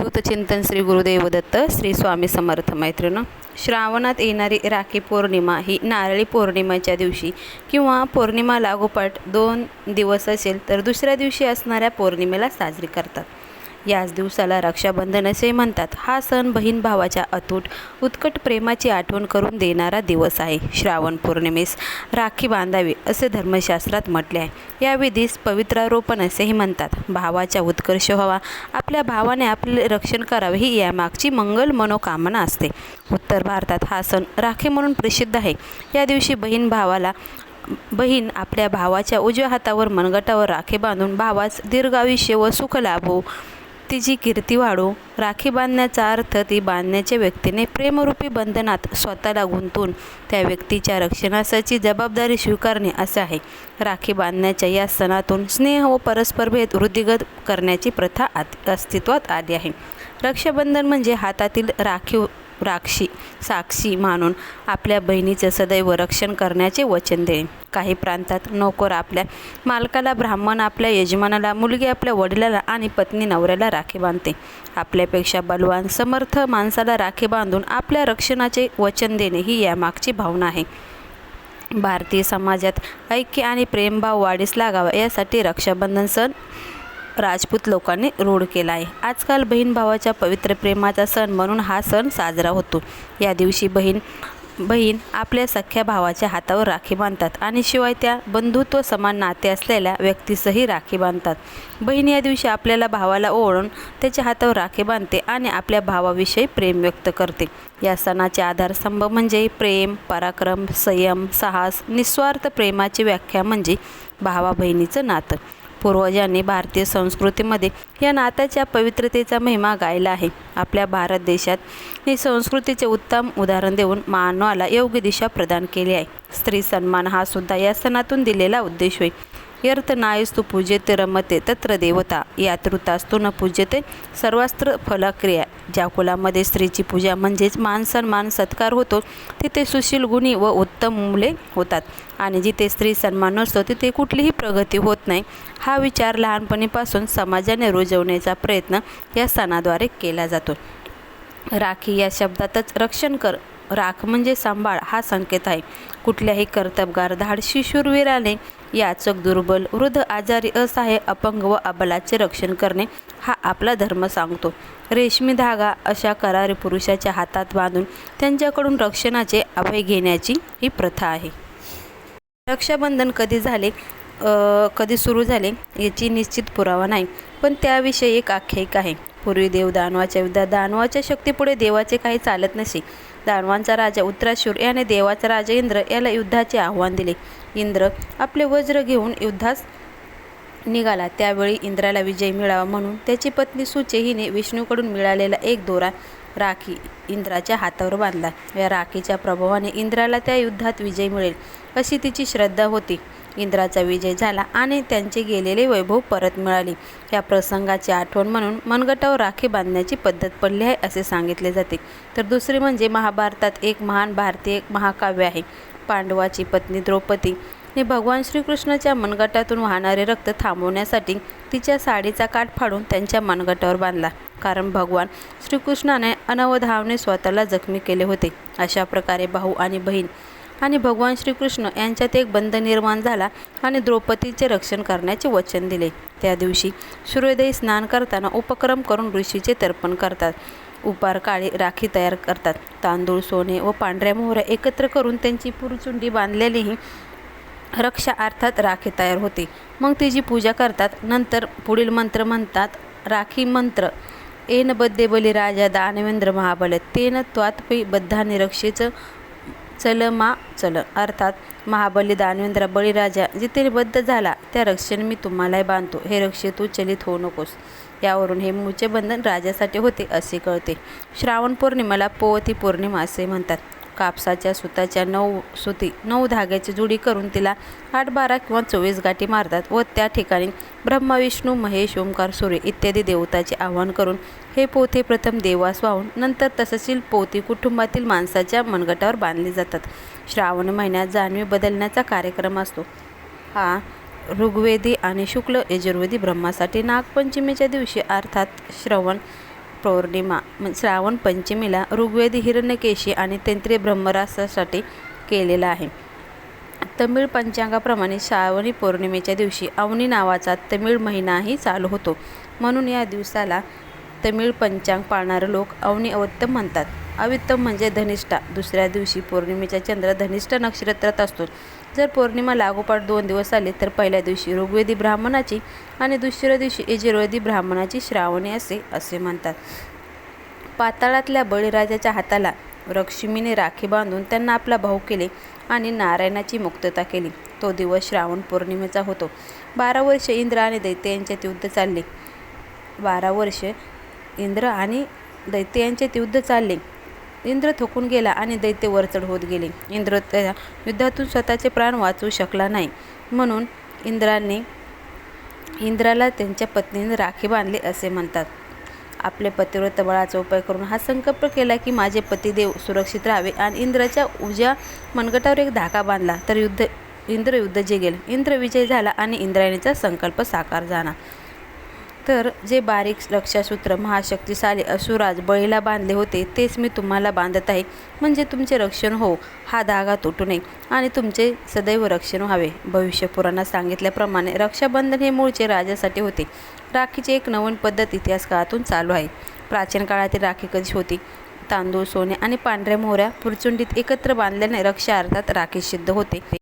अवधूत चिंतन श्री गुरुदेव दत्त श्री स्वामी समर्थ मैत्रिण श्रावणात येणारी राखी पौर्णिमा ही नारळी पौर्णिमेच्या दिवशी किंवा पौर्णिमा लागोपाठ दोन दिवस असेल तर दुसऱ्या दिवशी असणाऱ्या पौर्णिमेला साजरी करतात. याच दिवसाला रक्षाबंधन असे म्हणतात. हा सण बहीण भावाच्या अतूट उत्कट प्रेमाची आठवण करून देणारा दिवस आहे. श्रावण पौर्णिमेस राखी बांधावी असे धर्मशास्त्रात म्हटले आहे. या विधीस पवित्रारोपण असेही म्हणतात. भावाच्या उत्कर्ष व्हावा आपल्या भावाने आपले रक्षण करावे ही यामागची मंगल मनोकामना असते. उत्तर भारतात हा सण राखी म्हणून प्रसिद्ध आहे. या दिवशी बहीण भावाला बहीण आपल्या भावाच्या उजव्या हातावर मनगटावर राखी बांधून भावास दीर्घायुष्य व सुख लाभो तिची कीर्ती वाढो. राखी बांधण्याचा अर्थ ती बांधण्याच्या व्यक्तीने प्रेमरूपी बंधनात स्वतःला गुंतून त्या व्यक्तीच्या रक्षणासाठी जबाबदारी स्वीकारणे असे आहे. राखी बांधण्याच्या या सणातून स्नेह व परस्परभेद वृद्धिगत करण्याची प्रथा आत अस्तित्वात आली आहे. रक्षाबंधन म्हणजे हातातील राखीव राक्षी साक्षी मानून आपल्या बहिणीचं सदैव रक्षण करण्याचे वचन देणे. काही प्रांतात नोकर आपल्या मालकाला ब्राह्मण आपल्या यजमानाला मुलगी आपल्या वडिलाला आणि पत्नी नवऱ्याला राखी बांधते. आपल्यापेक्षा बलवान समर्थ माणसाला राखी बांधून आपल्या रक्षणाचे वचन देणे ही यामागची भावना आहे. भारतीय समाजात ऐक्य आणि प्रेमभाव वाढीस लागावा यासाठी रक्षाबंधन सण राजपूत लोकांनी रूढ केला आहे. आजकाल बहीण भावाच्या पवित्र प्रेमाचा सण म्हणून हा सण साजरा होतो. या दिवशी बहीण बहीण आपल्या सख्या भावाच्या हातावर राखी बांधतात आणि शिवाय त्या बंधुत्व समान नाते असलेल्या व्यक्तीसही राखी बांधतात. बहीण या दिवशी आपल्याला भावाला ओळून त्याच्या हातावर राखी बांधते आणि आपल्या भावाविषयी प्रेम व्यक्त करते. या सणाचे आधारस्तंभ म्हणजे प्रेम पराक्रम संयम साहस निस्वार्थ प्रेमाची व्याख्या म्हणजे भावा बहिणीचं नातं. पूर्वजांनी भारतीय संस्कृतीमध्ये या नात्याच्या पवित्रतेचा महिमा गायला आहे. आपल्या भारत देशात ही संस्कृतीचे उत्तम उदाहरण देऊन मानवाला योग्य दिशा प्रदान केली आहे. स्त्री सन्मान हा सुद्धा या सणातून दिलेला उद्देश होय. यर्थ नायस्तु पूजेते रमते तत्र देवता. यातृतास्तु न पूजेते सर्वास्त्र फलक्रिया. ज्या कुलामध्ये स्त्रीची पूजा म्हणजेच मान सन्मान सत्कार होतो तिथे सुशील गुणी व उत्तम मुले होतात. आणि जिथे स्त्री सन्मान नसतो तिथे कुठलीही प्रगती होत नाही. हा विचार लहानपणीपासून समाजाने रुजवण्याचा प्रयत्न या सणाद्वारे केला जातो. राखी या शब्दातच रक्षण कर. राख म्हणजे सांभाळ हा संकेत आहे. कुठल्याही कर्तबगार धाडशी शूरवीराने याचक दुर्बल वृद्ध आजारी असहाय अपंग व अबलाचे रक्षण करणे हा आपला धर्म सांगतो. रेशमी धागा अशा करारी पुरुषाच्या हातात बांधून त्यांच्याकडून रक्षणाचे अभय घेण्याची ही प्रथा आहे. रक्षाबंधन कधी झाले कधी सुरू झाले याची निश्चित पुरावा नाही पण त्याविषयी एक आख्यायिका आहे. पूर्वी देव दानवाच्या युद्धात दानवाच्या शक्तीपुढे देवाचे काही चालत नसे दानवांचा राजा उत्तराशूर याने देवाचा राजा इंद्र याला युद्धाचे आव्हान दिले. इंद्र आपले वज्र घेऊन युद्धास निघाला. त्यावेळी इंद्राला विजय मिळावा म्हणून त्याची पत्नी सुचे हिने विष्णूकडून मिळालेला एक दोरा राखी इंद्राच्या हातावर बांधला. या राखीच्या प्रभावाने इंद्राला त्या युद्धात विजय मिळेल अशी तिची श्रद्धा होती. इंद्राचा विजय झाला आणि त्यांचे गेलेले वैभव परत मिळाले. या प्रसंगाची आठवण म्हणून मनगटावर राखी बांधण्याची पद्धत पडली आहे असे सांगितले जाते. तर दुसरे म्हणजे महाभारतात एक महान भारतीय महाकाव्य आहे. पांडवाची पत्नी द्रौपदी ने भगवान श्रीकृष्णाच्या मनगटातून वाहणारे रक्त थांबवण्यासाठी तिच्या साडीचा काठ फाडून त्यांच्या मनगटावर बांधला. कारण भगवान श्रीकृष्णाने अनवधावने स्वतःला जखमी केले होते. अशा प्रकारे भाऊ आणि बहीण आणि भगवान श्रीकृष्ण यांच्यात एक बंध निर्माण झाला आणि द्रौपदीचे रक्षण करण्याचे वचन दिले. त्या दिवशी सूर्योदय स्नान करताना उपक्रम करून ऋषीचे तर्पण करतात. उपार काळी राखी तयार करतात. तांदूळ सोने व पांढऱ्या मोहऱ्या एकत्र करून त्यांची पुरचुंडी बांधलेलीही रक्षा अर्थात राखी तयार होते. मग तिची पूजा करतात नंतर पुढील मंत्र म्हणतात राखी मंत्र. एन बद्दे बली राजा दानवेंद्र महाबल तेन त्वात्पै बद्धा निरक्षेचं चल मा चल. अर्थात महाबली दानवेंद्र बळीराजा जिथे बद्ध झाला त्या रक्षण मी तुम्हालाही बांधतो. हे रक्षे तू चलित होऊ नकोस. यावरून हे मूळचे बंधन राजासाठी होते असे कळते. श्रावण पौर्णिमेला पोवती पौर्णिमा असे म्हणतात. कापसाच्या सुताच्या नऊ सुती नऊ धाग्याची जुडी करून तिला आठ बारा किंवा चोवीस गाठी मारतात व त्या ठिकाणी ब्रह्मा विष्णू महेश ओंकार सूर्य इत्यादी देवताचे आवाहन करून हे पोते प्रथम देवास वाहून नंतर तसंशील पोती कुटुंबातील माणसाच्या मनगटावर बांधली जातात. श्रावण महिन्यात जाणवी बदलण्याचा कार्यक्रम असतो. हा ऋग्वेदी आणि शुक्ल यजुर्वेदी ब्रह्मासाठी नागपंचमीच्या दिवशी अर्थात श्रवण पौर्णिमा श्रावण पंचमीला ऋग्वेदी हिरण्यकेशी आणि तंत्री ब्रह्मरासासाठी केलेला आहे. तमिळ पंचांगाप्रमाणे श्रावणी पौर्णिमेच्या दिवशी अवनी नावाचा तमिळ महिनाही चालू होतो. म्हणून या दिवसाला तमिळ पंचांग पाळणारे लोक अवनी अवत्तम म्हणतात. अवित्तम म्हणजे धनिष्ठा. दुसऱ्या दिवशी पौर्णिमेचा चंद्र धनिष्ठा नक्षत्रात असतो. जर पौर्णिमा लागोपाठ दोन दिवस आले तर पहिल्या दिवशी ऋग्वेदी ब्राह्मणाची आणि दुसऱ्या दिवशी यजुर्वेदी ब्राह्मणाची श्रावणी असे असे म्हणतात. पाताळातल्या बळीराजाच्या हाताला लक्ष्मीने राखी बांधून त्यांना आपला भाऊ केले आणि नारायणाची मुक्तता केली. तो दिवस श्रावण पौर्णिमेचा होतो. बारा वर्षे इंद्र आणि दैत्य यांच्यात युद्ध चालले. बारा वर्षे इंद्र आणि दैत्य यांच्यात युद्ध चालले. इंद्र थकून गेला आणि दैत्य वरचढ होत गेले. इंद्र त्या युद्धातून स्वतःचे प्राण वाचवू शकला नाही. म्हणून इंद्राने इंद्राला त्यांच्या पत्नीने राखी बांधली असे म्हणतात. आपले पतिव्रत बळाचा उपाय करून हा संकल्प केला की माझे पतिदेव सुरक्षित राहावे आणि इंद्राच्या उज्या मनगटावर एक धागा बांधला तर युद्ध इंद्र युद्ध जिंकेल. इंद्र विजय झाला आणि इंद्रायणीचा संकल्प साकार झाला. तर जे बारीक रक्षासूत्र महाशक्तिशाली असुराज बळीला बांधले होते तेच मी तुम्हाला बांधत आहे. म्हणजे तुमचे रक्षण हो हा धागा तुटू नये आणि तुमचे सदैव रक्षण व्हावे. भविष्य पुराणात सांगितल्याप्रमाणे रक्षाबंधन हे मूळचे राजासाठी होते. राखीची एक नवीन पद्धत इतिहास काळातून चालू आहे. प्राचीन काळातील राखी कशी होती? तांदूळ सोने आणि पांढऱ्या मोहऱ्या पुरचुंडीत एकत्र बांधल्याने रक्षा अर्थात राखी सिद्ध होते.